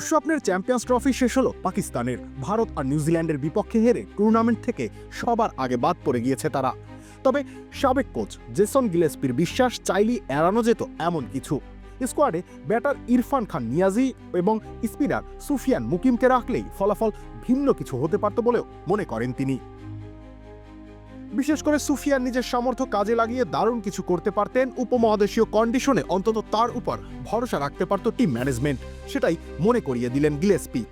দুঃস্বপ্নের champions trophy শেষ হলো পাকিস্তানের। ভারত আর নিউজিল্যান্ডের বিপক্ষে হেরে টুর্নামেন্ট থেকে সবার আগে বাদ পড়ে গিয়েছে তারা। তবে সাবেক কোচ জেসন গিলেসপির বিশ্বাস চাইলেই এড়ানো যেত এমন কিছু। স্কোয়াডে ব্যাটার ইরফান খান নিয়াজি এবং স্পিনার সুফিয়ান মুকিমকে রাখলেই ফলাফল ভিন্ন কিছু হতে পারত বলেও মনে করেন তিনি। বিশেষ করে সুফিয়ান নিজের সামর্থ্য কাজে লাগিয়ে দারুণ কিছু করতে পারতেন, উপমহাদেশীয় কন্ডিশনে অন্তত তার উপর ভরসা রাখতে পারত টিম ম্যানেজমেন্ট সেটাই মনে করিয়ে দিলেন গিলেসপি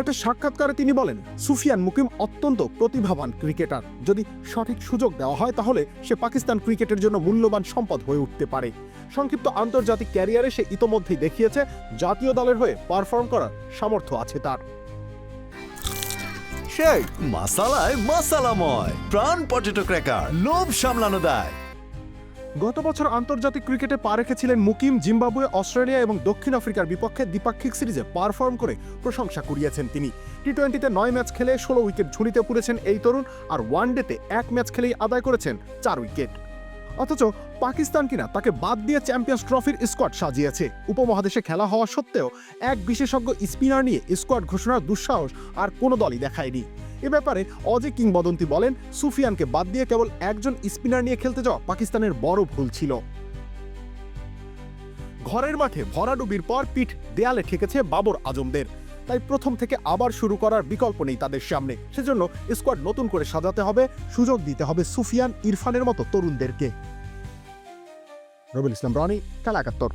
একটা সাক্ষাৎকারে তিনি বলেন, সুফিয়ান মুকিম অত্যন্ত প্রতিভাবান ক্রিকেটার যদি সঠিক সুযোগ দেওয়া হয় তাহলে সে পাকিস্তান ক্রিকেটের জন্য মূল্যবান সম্পদ হয়ে উঠতে পারে। সংক্ষিপ্ত আন্তর্জাতিক ক্যারিয়ারে সে ইতোমধ্যেই দেখিয়েছে, জাতীয় দলের হয়ে পারফর্ম করার সামর্থ্য আছে তার। সেই। মাসালায় মাসালাময়, প্রাণ পটেটো ক্র্যাকার লোভ সামলানো দেয়। গত বছর আন্তর্জাতিক ক্রিকেটে পা রেখেছিলেন মুকিম জিম্বাবুয়ে, অস্ট্রেলিয়া এবং দক্ষিণ আফ্রিকার বিপক্ষে দ্বিপাক্ষিক সিরিজে পারফর্ম করে প্রশংসা কুড়িয়েছেন তিনি। টি টোয়েন্টিতে নয় ম্যাচ খেলে ষোলো উইকেট ঝুলিতে পুরেছেন এই তরুণ আর ওয়ান ডেতে এক ম্যাচ খেলেই আদায় করেছেন চার উইকেট। অথচ পাকিস্তান কিনা তাকে বাদ দিয়ে চ্যাম্পিয়ন্স ট্রফির স্কোয়াড সাজিয়েছে। উপমহাদেশে খেলা হওয়া সত্ত্বেও এক বিশেষজ্ঞ স্পিনার নিয়ে স্কোয়াড ঘোষণার দুঃসাহস আর কোনো দলই দেখায়নি। এ ব্যাপারে অজে কিংবদন্তি বলেন, সুফিয়ানকে বাদ দিয়ে কেবল একজন স্পিনার নিয়ে খেলতে যাওয়া পাকিস্তানের বড় ভুল ছিল। ঘরের মাঠে ভরাডুবির পর পিঠ দেয়ালে ঠেকেছে বাবর আজমদের। তাই প্রথম থেকে আবার শুরু করার বিকল্প নেই তাদের সামনে। সেজন্য স্কোয়াড নতুন করে সাজাতে হবে, সুযোগ দিতে হবে সুফিয়ান, ইরফানের মতো তরুণদেরকে। রবিল ইসলাম, রনি খেলা একাত্তর।